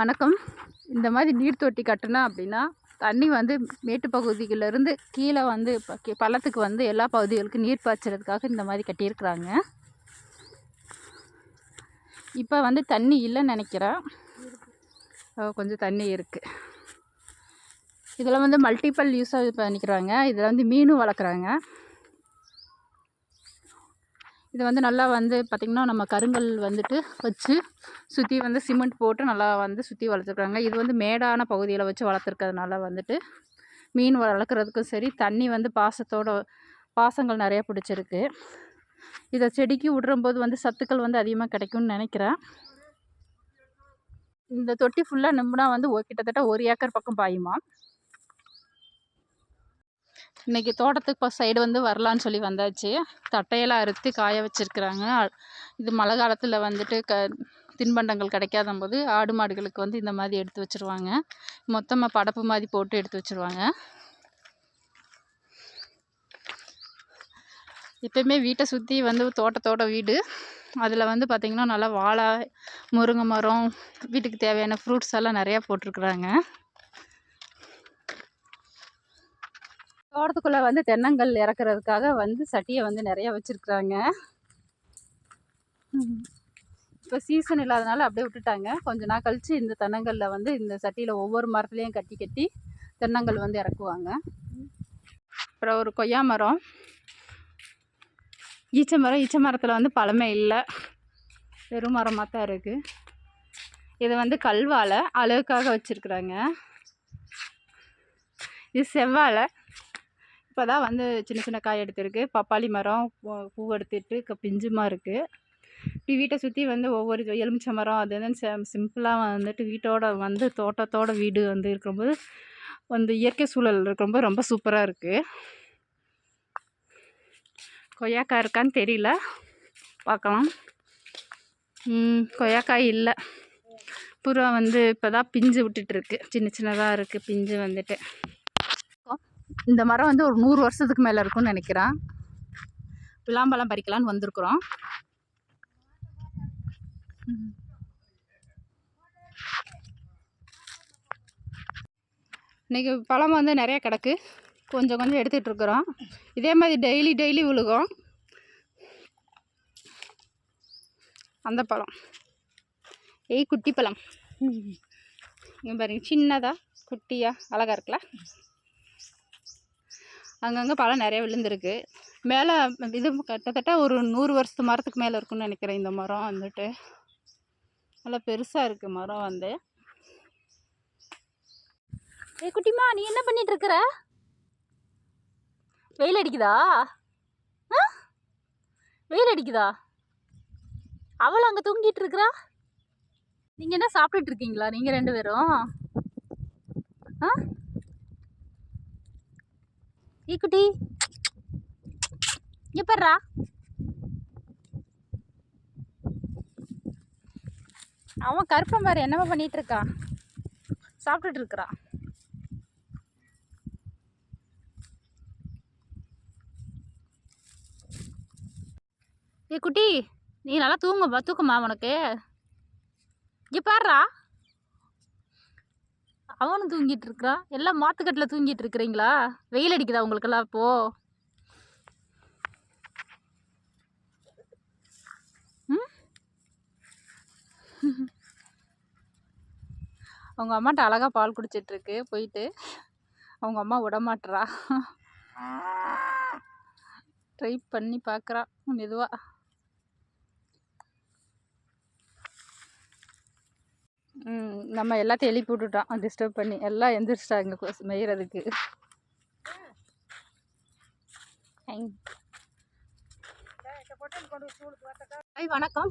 வணக்கம். இந்த மாதிரி நீர் தொட்டி கட்டினா அப்படின்னா தண்ணி வந்து மேட்டு பகுதிகளிலிருந்து கீழே வந்து பள்ளத்துக்கு வந்து எல்லா பகுதிகளுக்கும் நீர் பாய்ச்சறதுக்காக இந்த மாதிரி கட்டியிருக்கிறாங்க. இப்போ வந்து தண்ணி இல்லைன்னு நினைக்கிறேன். கொஞ்சம் தண்ணி இருக்குது இதில் வந்து மல்டிப்பல் யூஸாக பண்ணிக்கிறாங்க. இதில் வந்து மீனும் வளர்க்குறாங்க. இது வந்து நல்லா வந்து பார்த்திங்கன்னா நம்ம கருங்கல் வந்துட்டு வச்சு சுற்றி வந்து சிமெண்ட் போட்டு நல்லா வந்து சுற்றி வளர்த்துருக்காங்க. இது வந்து மேடான பகுதியில் வச்சு வளர்த்துருக்கிறதுனால வந்துட்டு மீன் வளர்க்குறதுக்கும் சரி தண்ணி வந்து பாசத்தோட பாசங்கள் நிறையா பிடிச்சிருக்கு. இதை செடிக்கு விடுறம்போது வந்து சத்துக்கள் வந்து அதிகமாக கிடைக்கும்னு நினைக்கிறேன். இந்த தொட்டி ஃபுல்லாக நிம்புனா வந்து கிட்டத்தட்ட ஒரு ஏக்கர் பக்கம் பாயுமா இன்றைக்கி தோட்டத்துக்கு சைடு வந்து வரலான்னு சொல்லி வந்தாச்சு. தட்டையெல்லாம் அறுத்து காய வச்சுருக்குறாங்க. இது மழை காலத்தில் வந்துட்டு க தின்பண்டங்கள் கிடைக்காத போது ஆடு மாடுகளுக்கு வந்து இந்த மாதிரி எடுத்து வச்சிருவாங்க. மொத்தமாக படப்பு மாதிரி போட்டு எடுத்து வச்சிருவாங்க. எப்பயுமே வீட்டை சுற்றி வந்து தோட்டத்தோட வீடு. அதில் வந்து பார்த்திங்கன்னா நல்லா வாழை முருங்கை மரம் வீட்டுக்கு தேவையான ஃப்ரூட்ஸ் எல்லாம் நிறையா போட்டிருக்குறாங்க. தோட்டத்துக்குள்ளே வந்து தென்னங்கல் இறக்குறதுக்காக வந்து சட்டியை வந்து நிறையா வச்சுருக்குறாங்க. இப்போ சீசன் இல்லாதனால அப்படியே விட்டுட்டாங்க. கொஞ்ச நாள் கழித்து இந்த தென்னங்கல்ல வந்து இந்த சட்டியில் ஒவ்வொரு மரத்துலேயும் கட்டி கட்டி தென்னங்கல் வந்து இறக்குவாங்க. அப்புறம் ஒரு கொய்யா மரம். ஈச்ச மரம். ஈச்ச மரத்தில் வந்து பழமே இல்லை. வெறும் மரமாக தான் இருக்குது இது வந்து கல்வாழை அழகுக்காக வச்சுருக்குறாங்க. இது செவ்வாழை. இப்போ தான் வந்து சின்ன சின்ன காய் எடுத்திருக்கு. பப்பாளி மரம் பூ- பூ எடுத்துட்டு பிஞ்சுமா இருக்குது இப்படி வீட்டை சுற்றி வந்து ஒவ்வொரு எலுமிச்சை மரம் அது இதுன்னு சிம்பிளாக வந்துட்டு வீட்டோட வந்து தோட்டத்தோட வீடு வந்து இருக்கும்போது வந்து இயற்கை சூழல் இருக்கும்போது ரொம்ப சூப்பராக இருக்குது கொய்யாக்காய் இருக்கான்னு தெரியல. பார்க்கலாம். கொய்யாக்காய் இல்லை. புறா வந்து இப்போ தான் பிஞ்சு விட்டுட்டுருக்கு சின்ன சின்னதாக இருக்குது பிஞ்சு வந்துட்டு. இந்த மரம் வந்து ஒரு நூறு வருஷத்துக்கு மேலே இருக்கும்னு நினைக்கிறேன். விளாம்பழம் பறிக்கலான்னு வந்திருக்குறோம். இன்றைக்கி இன்னைக்கு பழம் வந்து நிறைய கிடக்கு. கொஞ்சம் கொஞ்சம் எடுத்துகிட்டு இருக்கிறோம். இதே மாதிரி டெய்லி டெய்லி விழுகும். அந்த பழம். ஏய் குட்டி பழம். இங்கே பாருங்க சின்னதாக குட்டியாக அழகா இருக்குல்ல? அங்கங்கே பழம் நிறைய விழுந்திருக்கு. மேலே இது கிட்டத்தட்ட ஒரு நூறு வருஷத்து மரத்துக்கு மேலே இருக்கும்னு நினைக்கிறேன் இந்த மரம் வந்துட்டு. நல்லா பெருசாக இருக்குது மரம் வந்து. ஏ குட்டிமா நீ என்ன பண்ணிட்டு இருக்கிற? வெயில் அடிக்குதா? ஆ? வெயில் அடிக்குதா? அவள் அங்கே தூங்கிட்டு இருக்கிறா? நீங்கள் என்ன சாப்பிட்டுட்டு இருக்கீங்களா நீங்கள் ரெண்டு பேரும்? ஆ? ஈ குட்டி. இங்கே அவன் கருப்பன் பாரு என்னவா பண்ணிட்டு இருக்கா? சாப்பிட்டுட்டு இருக்கிறா. ஏ குட்டி நீ நல்லா தூங்குப்பா தூக்கமா உனக்கு. இங்கே பாடுறா அவனும் தூங்கிட்டு இருக்கிறான் எல்லாம் மாத்துக்கட்டில் தூங்கிட்டு இருக்கிறீங்களா வெயில் அடிக்குதா உங்களுக்கெல்லாம் இப்போ ம்? அவங்க அம்மாட்ட அழகா பால் குடிச்சிட்டு இருக்கு போயிட்டு அவங்க அம்மா விடமாட்டுறா ட்ரை பண்ணி பார்க்குறா மெதுவாக நம்ம எல்லாத்தையும் எழுப்பி விட்டுட்டோம் டிஸ்டர்ப் பண்ணி எல்லாம் எந்திரிச்சிட்டாங்க மெய்யறதுக்கு ஐ வணக்கம்.